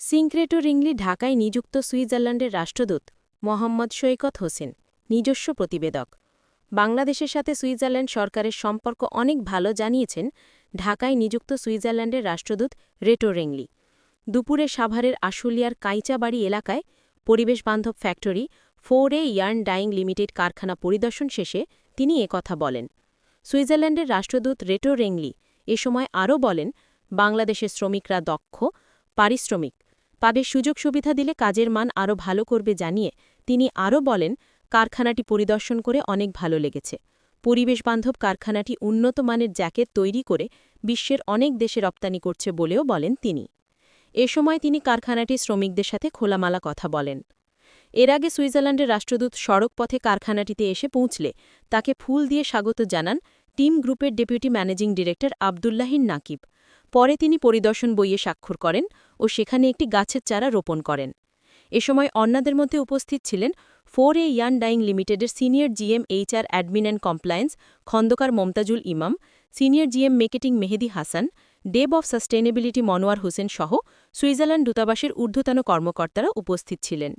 সিনক্রেটো রিংলি ঢাকায় নিযুক্ত সুইজারল্যান্ডের রাষ্ট্রদূত মোহাম্মদ সৈকত হোসেন, নিজস্ব প্রতিবেদক। বাংলাদেশের সাথে সুইজারল্যান্ড সরকারের সম্পর্ক অনেক ভালো জানিয়েছেন ঢাকায় নিযুক্ত সুইজারল্যান্ডের রাষ্ট্রদূত রেটো রেংলি। দুপুরে সাভারের আশুলিয়ার কাইচাবাড়ি এলাকায় পরিবেশ বান্ধব factory four A yarn dyeing limited কারখানা পরিদর্শন শেষে তিনি কথা বলেন। সুইজারল্যান্ডের রাষ্ট্রদূত রেটো রেংলি এ সময় আরও বলেন, বাংলাদেশের শ্রমিকরা দক্ষ, পারিশ্রমিক পাবে সুযোগ সুবিধা দিলে কাজের মান আরও ভালো করবে জানিয়ে তিনি আরও বলেন, কারখানাটি পরিদর্শন করে অনেক ভালো লেগেছে। পরিবেশবান্ধব কারখানাটি উন্নত মানের জ্যাকেট তৈরি করে বিশ্বের অনেক দেশে রপ্তানি করছে বলেও বলেন তিনি। এ সময় তিনি কারখানাটি শ্রমিকদের সাথে খোলামালা কথা বলেন। এর আগে সুইজারল্যান্ডের রাষ্ট্রদূত সড়ক পথে কারখানাটিতে এসে পৌঁছলে তাকে ফুল দিয়ে স্বাগত জানান টিম গ্রুপের deputy managing director Abdullahin Nakib. পরে তিনি পরিদর্শন বইয়ে স্বাক্ষর করেন ও সেখানে একটি গাছের চারা রোপণ করেন। এ সময় অন্যদের মধ্যে উপস্থিত ছিলেন ফোর এ ইয়ান ডাইং লিমিটেডের senior GM HR admin and compliance, Khandakar Momtajul Imam, senior GM marketing Mehedi Hasan, ডেব of sustainability Monowar Hossain সহ সুইজারল্যান্ড দূতাবাসের ঊর্ধ্বতন কর্মকর্তারা উপস্থিত ছিলেন।